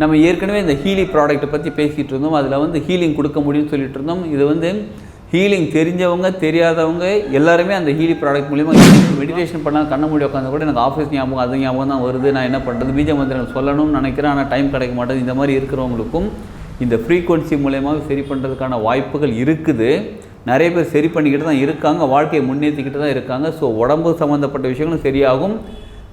நம்ம ஏற்கனவே இந்த ஹீலி ப்ராடக்ட்டை பற்றி பேசிகிட்டு இருந்தோம். அதில் வந்து ஹீலிங் கொடுக்க முடியும்னு சொல்லிட்டு இருந்தோம். இது வந்து ஹீலிங் தெரிஞ்சவங்க தெரியாதவங்க எல்லாருமே அந்த ஹீலி ப்ராடக்ட் மூலிமா மெடிடேஷன் பண்ணால் கண்ண மூடி உட்காந்து கூட எனக்கு ஆஃபீஸ் ஞாபகம் அது ஞாபகம் தான் வருது. நான் என்ன பண்ணுறது பீஜ மந்திரங்கள் சொல்லணும்னு நினைக்கிறேன். ஆனால் டைம் கிடைக்க மாட்டேது இந்த மாதிரி இருக்கிறவங்களுக்கும் இந்த ஃப்ரீக்குவன்சி மூலயமாக சரி பண்ணுறதுக்கான வாய்ப்புகள் இருக்குது. நிறைய பேர் சரி பண்ணிக்கிட்டு தான் இருக்காங்க. வாழ்க்கையை முன்னேற்றிக்கிட்டு தான் இருக்காங்க. ஸோ உடம்பு சம்மந்தப்பட்ட விஷயங்களும் சரியாகும்.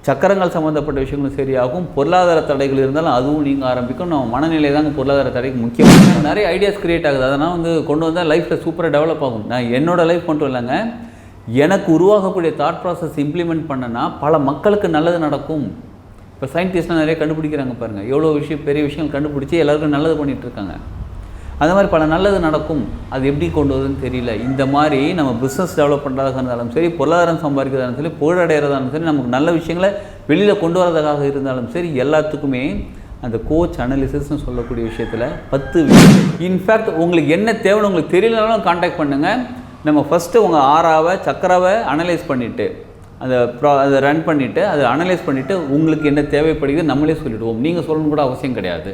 சக்கரங்கள் சம்மந்தப்பட்ட விஷயங்களும் சரியாகும். பொருளாதார தடைகள் இருந்தாலும் அதுவும் நீங்கள் ஆரம்பிக்கும் நம்ம மனநிலை தாங்க பொருளாதார தடைக்கு முக்கியமான நிறைய ஐடியாஸ் கிரியேட் ஆகுது. அதனால் வந்து கொண்டு வந்தால் லைஃப்பில் சூப்பராக டெவலப் ஆகும். நான் என்னோட லைஃப் மட்டும் இல்லைங்க. எனக்கு உருவாகக்கூடிய தாட் ப்ராசஸ் இம்ப்ளிமெண்ட் பண்ணனா பல மக்களுக்கு நல்லது நடக்கும். இப்போ சயின்டிஸ்ட்லாம் நிறைய கண்டுபிடிக்கிறாங்க பாருங்கள் எவ்வளோ விஷயம் பெரிய விஷயங்கள் கண்டுபிடிச்சி எல்லாருக்கும் நல்லது பண்ணிகிட்டு இருக்காங்க. அந்த மாதிரி பல நல்லது நடக்கும். அது எப்படி கொண்டு வருதுன்னு தெரியல. இந்த மாதிரி நம்ம பிஸ்னஸ் டெவலப் பண்ணுறதாக இருந்தாலும் சரி பொருளாதாரம் சம்பாதிக்கிறதா இருந்தாலும் சரி புகழடைகிறதா இருந்தாலும் சரி நமக்கு நல்ல விஷயங்களை வெளியில் கொண்டு வரதாக இருந்தாலும் சரி எல்லாத்துக்குமே அந்த கோச் அனாலிசிஸ்னு சொல்லக்கூடிய விஷயத்தில் பத்து விஷயம். இன்ஃபேக்ட் உங்களுக்கு என்ன தேவைன்னு உங்களுக்கு தெரியலனாலும் காண்டாக்ட் பண்ணுங்கள் நம்ம ஃபஸ்ட்டு உங்கள் ஆறாவை சக்கராவை அனலைஸ் பண்ணிவிட்டு அதை ப்ரா அதை ரன் பண்ணிவிட்டு அதை அனலைஸ் பண்ணிவிட்டு உங்களுக்கு என்ன தேவைப்படுகிறது நம்மளே சொல்லிவிடுவோம் நீங்கள் சொல்லணும் கூட அவசியம் கிடையாது.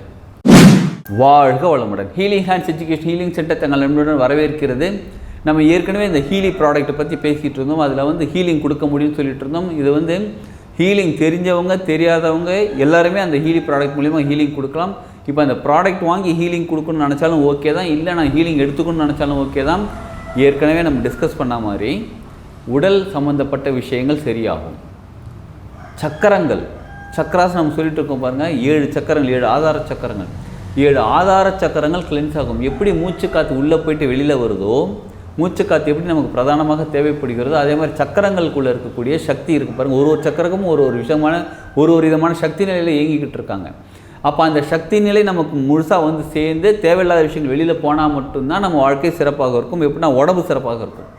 வாழ்க வளமுடன். Healing hands education healing centre தங்கள் நண்பருடன் வரவேற்கிறது. நம்ம ஏற்கனவே இந்த ஹீலி ப்ராடக்ட்டை பற்றி பேசிகிட்டு இருந்தோம். அதில் வந்து ஹீலிங் கொடுக்க முடியும்னு சொல்லிட்டு இருந்தோம். இது வந்து ஹீலிங் தெரிஞ்சவங்க தெரியாதவங்க எல்லாருமே அந்த ஹீலி ப்ராடக்ட் மூலிமா ஹீலிங் கொடுக்கலாம். இப்போ அந்த ப்ராடக்ட் வாங்கி ஹீலிங் கொடுக்கணும்னு நினச்சாலும் ஓகே தான். இல்லை நான் ஹீலிங் எடுத்துக்கணும்னு நினச்சாலும் ஓகே தான். ஏற்கனவே நம்ம டிஸ்கஸ் பண்ண மாதிரி உடல் சம்மந்தப்பட்ட விஷயங்கள் சரியாகும். சக்கரங்கள். சக்கராஸ் நம்ம சொல்லிட்டு இருக்கோம் பாருங்கள் ஏழு சக்கரங்கள் ஏழு ஆதார சக்கரங்கள். ஏழு ஆதார சக்கரங்கள் கிளென்ஸ் ஆகும். எப்படி மூச்சு காற்று உள்ளே போயிட்டு வெளியில் வருதோ மூச்சு காற்று எப்படி நமக்கு பிரதானமாக தேவைப்படுகிறதோ அதே மாதிரி சக்கரங்களுக்குள்ளே இருக்கக்கூடிய சக்தி இருக்குது பாருங்கள் ஒரு ஒரு சக்கரமும் ஒரு ஒரு விஷயமான ஒரு ஒரு விதமான சக்தி நிலையில் இயங்கிக்கிட்டு இருக்காங்க. அப்போ அந்த சக்தி நிலை நமக்கு முழுசாக வந்து சேர்ந்து தேவையில்லாத விஷயங்கள் வெளியில் போனால் மட்டும்தான் நம்ம வாழ்க்கை சிறப்பாக இருக்கும். எப்படின்னா உடம்பு சிறப்பாக இருக்கும்.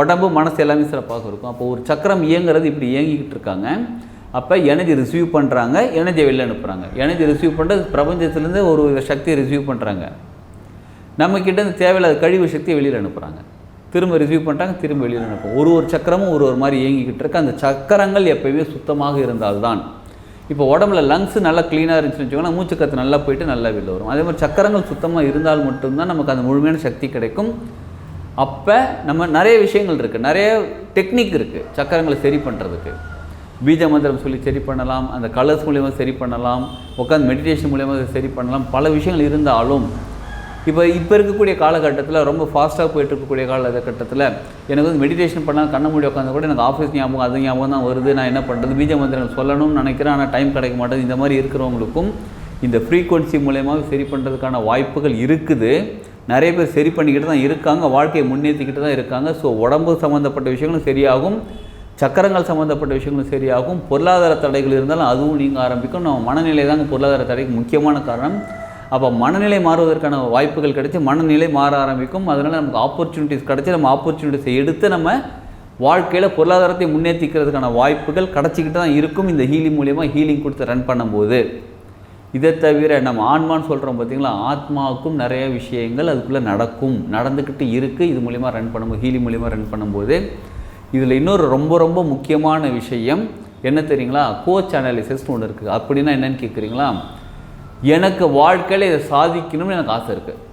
உடம்பு மனசு எல்லாமே சிறப்பாக இருக்கும். அப்போ ஒரு சக்கரம் இயங்குறது இப்படி இயங்கிக்கிட்டு இருக்காங்க. அப்போ எனர்ஜி ரிசீவ் பண்ணுறாங்க எனர்ஜியை வெளில அனுப்புகிறாங்க எனர்ஜி ரிசீவ் பண்ணுறது பிரபஞ்சத்துலேருந்து ஒரு சக்தியை ரிசீவ் பண்ணுறாங்க நம்மக்கிட்ட இந்த தேவையில்லாத கழிவு சக்தியை வெளியில் அனுப்புகிறாங்க திரும்ப ரிசீவ் பண்ணுறாங்க திரும்ப வெளியில் அனுப்பும் ஒரு ஒரு சக்கரமும் ஒரு ஒரு மாதிரி இயங்கிக்கிட்டு இருக்கு. அந்த சக்கரங்கள் எப்பயுமே சுத்தமாக இருந்தால்தான். இப்போ உடம்புல லங்ஸ் நல்லா க்ளீனாக இருந்துச்சுன்னு வச்சுக்கோங்க மூச்சு நல்லா போயிட்டு நல்லா வெளில வரும். அதே மாதிரி சக்கரங்கள் சுத்தமாக இருந்தால் மட்டும்தான் நமக்கு அந்த முழுமையான சக்தி கிடைக்கும். அப்போ நம்ம நிறைய விஷயங்கள் இருக்குது நிறைய டெக்னிக் இருக்குது சக்கரங்களை சரி பண்ணுறதுக்கு பீஜ மந்திரம் சொல்லி சரி பண்ணலாம் அந்த கலர்ஸ் மூலியமாக சரி பண்ணலாம் உட்காந்து மெடிடேஷன் மூலியமாக சரி பண்ணலாம் பல விஷயங்கள் இருந்தாலும் இப்போ இப்போ இருக்கக்கூடிய காலகட்டத்தில் ரொம்ப ஃபாஸ்ட்டாக போயிட்டு இருக்கக்கூடிய காலகட்டத்தில் எனக்கு வந்து மெடிடேஷன் பண்ணால் கண்ண மூடி உட்காந்து கூட எனக்கு ஆஃபீஸ் ஞாபகம் அது ஞாபகம் தான் வருது நான் என்ன பண்ணுறது பீஜ மந்திரங்கள் சொல்லணும்னு நினைக்கிறேன் ஆனால் டைம் கிடைக்க மாட்டேது இந்த மாதிரி இருக்கிறவங்களுக்கும் இந்த ஃப்ரீக்குவன்சி மூலயமா சரி பண்ணுறதுக்கான வாய்ப்புகள் இருக்குது. நிறைய பேர் சரி பண்ணிக்கிட்டு தான் இருக்காங்க வாழ்க்கையை முன்னேற்றிக்கிட்டு தான் இருக்காங்க ஸோ உடம்பு சம்மந்தப்பட்ட விஷயங்களும் சரியாகும். சக்கரங்கள் சம்மந்தப்பட்ட விஷயங்களும் சரியாகும். பொருளாதார தடைகள் இருந்தாலும் அதுவும் நீங்கள் ஆரம்பிக்கும் நம்ம மனநிலை தாங்க பொருளாதார தடைக்கு முக்கியமான காரணம். அப்போ மனநிலை மாறுவதற்கான வாய்ப்புகள் கிடைச்சி மனநிலை மாற ஆரம்பிக்கும். அதனால் நமக்கு ஆப்பர்ச்சுனிட்டிஸ் கிடச்சி நம்ம ஆப்பர்ச்சுனிட்டிஸை எடுத்து நம்ம வாழ்க்கையில் பொருளாதாரத்தை முன்னேற்றிக்கிறதுக்கான வாய்ப்புகள் கிடச்சிக்கிட்டு தான் இருக்கும். இந்த ஹீலிங் மூலியமாக ஹீலிங் கொடுத்து ரன் பண்ணும்போது. இதை தவிர நம்ம ஆன்மான்னு சொல்கிறோம் பார்த்தீங்களா? ஆத்மாவுக்கும் நிறைய விஷயங்கள் அதுக்குள்ளே நடக்கும். நடந்துக்கிட்டு இருக்குது இது மூலிமா ரன் பண்ணும்போது ஹீலிங் மூலிமா ரன் பண்ணும்போது. இதில் இன்னொரு ரொம்ப ரொம்ப முக்கியமான விஷயம் என்ன தெரியுங்களா? கோச் அனாலிசிஸ்னு ஒன்று இருக்குது அப்படின்னா என்னன்னு கேட்குறீங்களா எனக்கு வாழ்க்கையில் இதை சாதிக்கணும்னு எனக்கு ஆசை இருக்குது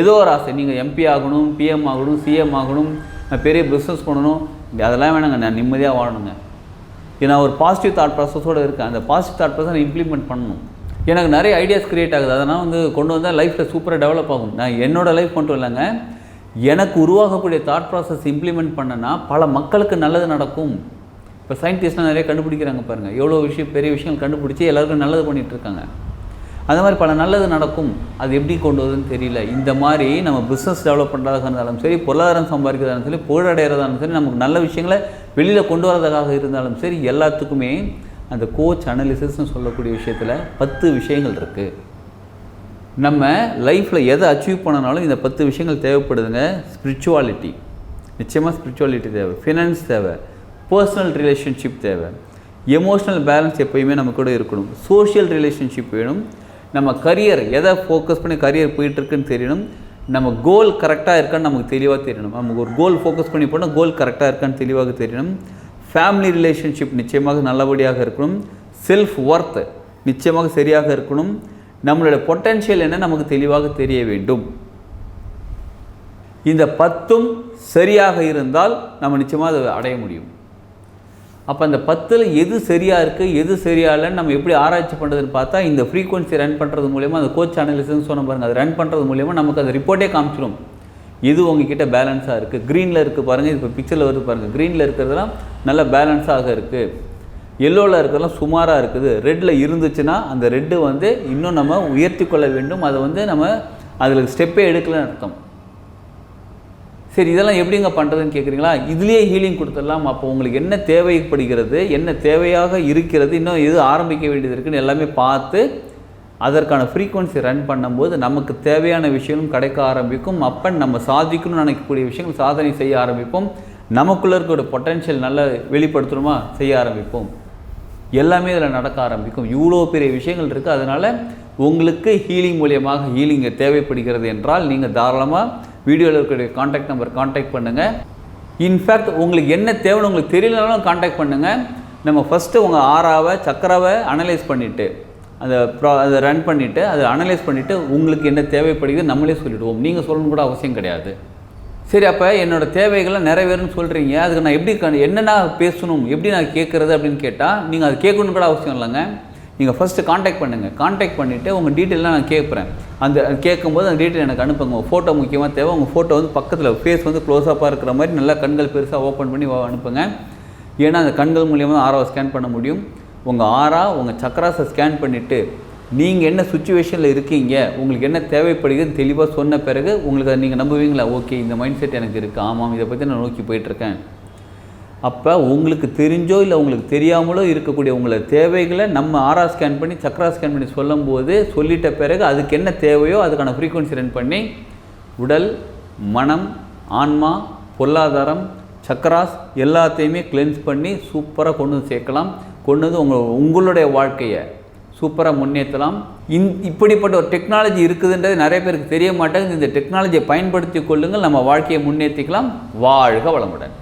ஏதோ ஒரு ஆசை. நீங்கள் எம்பி ஆகணும் பிஎம் ஆகணும் சிஎம் ஆகணும் நான் பெரிய பிஸ்னஸ் பண்ணணும் அதெல்லாம் வேணாங்க. நான் நிம்மதியாக வாழணுங்க. நான் ஒரு பாசிட்டிவ் தாட் ப்ராசஸோடு இருக்கேன் அந்த பாசிட்டிவ் தாட் ப்ராசஸ் நான் இம்ப்ளிமெண்ட் பண்ணணும். எனக்கு நிறைய ஐடியாஸ் க்ரியேட் ஆகுது. அதனால் வந்து கொண்டு வந்தால் லைஃப்பில் சூப்பராக டெவலப் ஆகும். நான் என்னோடய லைஃப் மட்டும் இல்லைங்க. எனக்கு உருவாகக்கூடிய தாட் ப்ராசஸ் இம்ப்ளிமெண்ட் பண்ணனா பல மக்களுக்கு நல்லது நடக்கும். இப்போ சயின்டிஸ்ட்லாம் நிறைய கண்டுபிடிக்கிறாங்க பாருங்கள் எவ்வளோ விஷயம் பெரிய விஷயங்கள் கண்டுபிடிச்சி எல்லாருக்கும் நல்லது பண்ணிகிட்டு இருக்காங்க அந்த மாதிரி பல நல்லது நடக்கும். அது எப்படி கொண்டு வருதுன்னு தெரியல. இந்த மாதிரி நம்ம பிஸ்னஸ் டெவலப் பண்ணுறதாக இருந்தாலும் சரி பொருளாதாரம் சம்பாதிக்கிறதா இருந்தாலும் சரி புகழடைகிறதா இருந்தாலும் சரி நமக்கு நல்ல விஷயங்களை வெளியில் கொண்டு வரதாக இருந்தாலும் சரி எல்லாத்துக்குமே அந்த கோச் அனாலிசிஸ்னு சொல்லக்கூடிய விஷயத்தில் பத்து விஷயங்கள் இருக்குது நம்ம லைஃப்பில் எதை அச்சீவ் பண்ணனாலும் இந்த பத்து விஷயங்கள் தேவைப்படுதுங்க ஸ்பிரிச்சுவாலிட்டி நிச்சயமாக ஸ்பிரிச்சுவாலிட்டி தேவை. ஃபினான்ஸ் தேவை. பர்சனல் ரிலேஷன்ஷிப் தேவை. எமோஷ்னல் பேலன்ஸ் எப்பயுமே நம்ம கூட இருக்கணும். சோஷியல் ரிலேஷன்ஷிப் வேணும். நம்ம கரியர் எதை ஃபோக்கஸ் பண்ணி கரியர் போயிட்டுருக்குன்னு தெரியணும். நம்ம கோல் கரெக்டாக இருக்கான்னு நமக்கு தெளிவாக தெரியணும். நமக்கு ஒரு கோல் ஃபோக்கஸ் பண்ணி போனால் கோல் கரெக்டாக இருக்கான்னு தெளிவாக தெரியணும். ஃபேமிலி ரிலேஷன்ஷிப் நிச்சயமாக நல்லபடியாக இருக்கணும். செல்ஃப் ஒர்த் நிச்சயமாக சரியாக இருக்கணும். நம்மளோட பொட்டென்ஷியல் என்ன நமக்கு தெளிவாக தெரிய வேண்டும். இந்த பத்தும் சரியாக இருந்தால் நம்ம நிச்சயமாக அதை அடைய முடியும். அப்போ அந்த பத்தில் எது சரியாக இருக்குது எது சரியாக இல்லைன்னு நம்ம எப்படி ஆராய்ச்சி பண்ணுறதுன்னு பார்த்தா இந்த ஃப்ரீக்வன்சி ரன் பண்ணுறது மூலயமா அந்த கோச் அனலிசன் சொன்ன பாருங்கள் அது ரன் பண்ணுறது மூலயமா நமக்கு அந்த ரிப்போர்ட்டே காமிச்சிடும் எது உங்ககிட்ட பேலன்ஸாக இருக்குது க்ரீனில் இருக்குது பாருங்கள் இப்போ பிக்சரில் வருது பாருங்கள் க்ரீனில் இருக்கிறதுலாம் நல்ல பேலன்ஸாக இருக்குது எல்லோவில் இருக்கிறதெல்லாம் சுமாராக இருக்குது. ரெட்டில் இருந்துச்சுன்னா அந்த ரெட்டு வந்து இன்னும் நம்ம உயர்த்தி கொள்ள வேண்டும். அதை வந்து நம்ம அதில் ஸ்டெப்பே எடுக்கலன்னு அர்த்தம். சரி இதெல்லாம் எப்படிங்க பண்ணுறதுன்னு கேட்குறீங்களா இதுலேயே ஹீலிங் கொடுத்துடலாம். அப்போ உங்களுக்கு என்ன தேவைப்படுகிறது என்ன தேவையாக இருக்கிறது இன்னும் எது ஆரம்பிக்க வேண்டியது இருக்குன்னு எல்லாமே பார்த்து அதற்கான ஃப்ரீக்குவன்சி ரன் பண்ணும்போது நமக்கு தேவையான விஷயங்களும் கிடைக்க ஆரம்பிக்கும். அப்போ நம்ம சாதிக்கணும்னு நினைக்கக்கூடிய விஷயங்கள் சாதனை செய்ய ஆரம்பிப்போம். நமக்குள்ளே இருக்கிற பொட்டன்ஷியல் நல்லா வெளிப்படுத்தணுமா? செய்ய ஆரம்பிப்போம். எல்லாமே இதில் நடக்க ஆரம்பிக்கும். இவ்வளோ பெரிய விஷயங்கள் இருக்குது. அதனால் உங்களுக்கு ஹீலிங் மூலியமாக ஹீலிங் தேவைப்படுகிறது என்றால் நீங்கள் தாராளமாக வீடியோவில் இருக்கக்கூடிய காண்டாக்ட் நம்பர் காண்டாக்ட் பண்ணுங்கள் இன்ஃபேக்ட் உங்களுக்கு என்ன தேவைன்னு உங்களுக்கு தெரியலனாலும் காண்டாக்ட் பண்ணுங்கள் நம்ம ஃபஸ்ட்டு உங்கள் ஆறாவை சக்கராவை அனலைஸ் பண்ணிவிட்டு அந்த ப்ரா அதை ரன் பண்ணிவிட்டு அதை அனலைஸ் பண்ணிவிட்டு உங்களுக்கு என்ன தேவைப்படுகிறது நம்மளே சொல்லிவிடுவோம் நீங்கள் சொல்லணும் கூட அவசியம் கிடையாது. சரி அப்போ என்னோடய தேவைகளை நிறைவேறும்னு சொல்கிறீங்க அதுக்கு நான் எப்படி க- என்னென்ன பேசணும் எப்படி நான் கேட்குறது அப்படின்னு கேட்டால் நீங்கள் அது கேட்கணும் கூட அவசியம் இல்லைங்க. நீங்கள் ஃபஸ்ட்டு காண்டாக்ட் பண்ணுங்கள் காண்டாக்ட் பண்ணிவிட்டு உங்கள் டீட்டெயிலாம் நான் கேட்குறேன் அந்த கேட்கும்போது அந்த டீட்டெயில் எனக்கு அனுப்புங்க. ஃபோட்டோ முக்கியமாக தேவை. உங்கள் ஃபோட்டோ வந்து பக்கத்தில் ஃபேஸ் வந்து க்ளோஸ்அப்பாக இருக்கிற மாதிரி நல்லா கண்கள் பெருசாக ஓப்பன் பண்ணி வா- அனுப்புங்க. ஏன்னா அந்த கண்கள் மூலியமாக ஆறாவை ஸ்கேன் பண்ண முடியும். உங்கள் ஆறா உங்கள் சக்கராஸை ஸ்கேன் பண்ணிவிட்டு நீங்கள் என்ன சுச்சுவேஷனில் இருக்கீங்க உங்களுக்கு என்ன தேவைப்படுதுன்னு தெளிவாக சொன்ன பிறகு உங்களுக்கு அதை நீங்கள் நம்புவீங்களா? ஓகே இந்த மைண்ட் செட் எனக்கு இருக்குது ஆமாம் இதை பற்றி நான் நோக்கி போயிட்டுருக்கேன். அப்போ உங்களுக்கு தெரிஞ்சோ இல்லை உங்களுக்கு தெரியாமலோ இருக்கக்கூடிய உங்களை தேவைகளை நம்ம ஆரா ஸ்கேன் பண்ணி சக்ரா ஸ்கேன் பண்ணி சொல்லும்போது சொல்லிட்ட பிறகு அதுக்கு என்ன தேவையோ அதுக்கான ஃப்ரீக்குவன்சி ரன் பண்ணி உடல் மனம் ஆன்மா பொருளாதாரம் சக்கராஸ் எல்லாத்தையுமே கிளென்ஸ் பண்ணி சூப்பராக கொண்டு வந்து சேர்க்கலாம். கொண்டு வந்து உங்கள் உங்களுடைய வாழ்க்கையை சூப்பராக முன்னேற்றலாம். இந் இப்படிப்பட்ட ஒரு டெக்னாலஜி இருக்குதுன்றது நிறைய பேருக்கு தெரிய மாட்டேங்குது. இந்த டெக்னாலஜியை பயன்படுத்தி கொள்ளுங்கள். நம்ம வாழ்க்கையை முன்னேற்றிக்கலாம். வாழ்க வளமுடன்.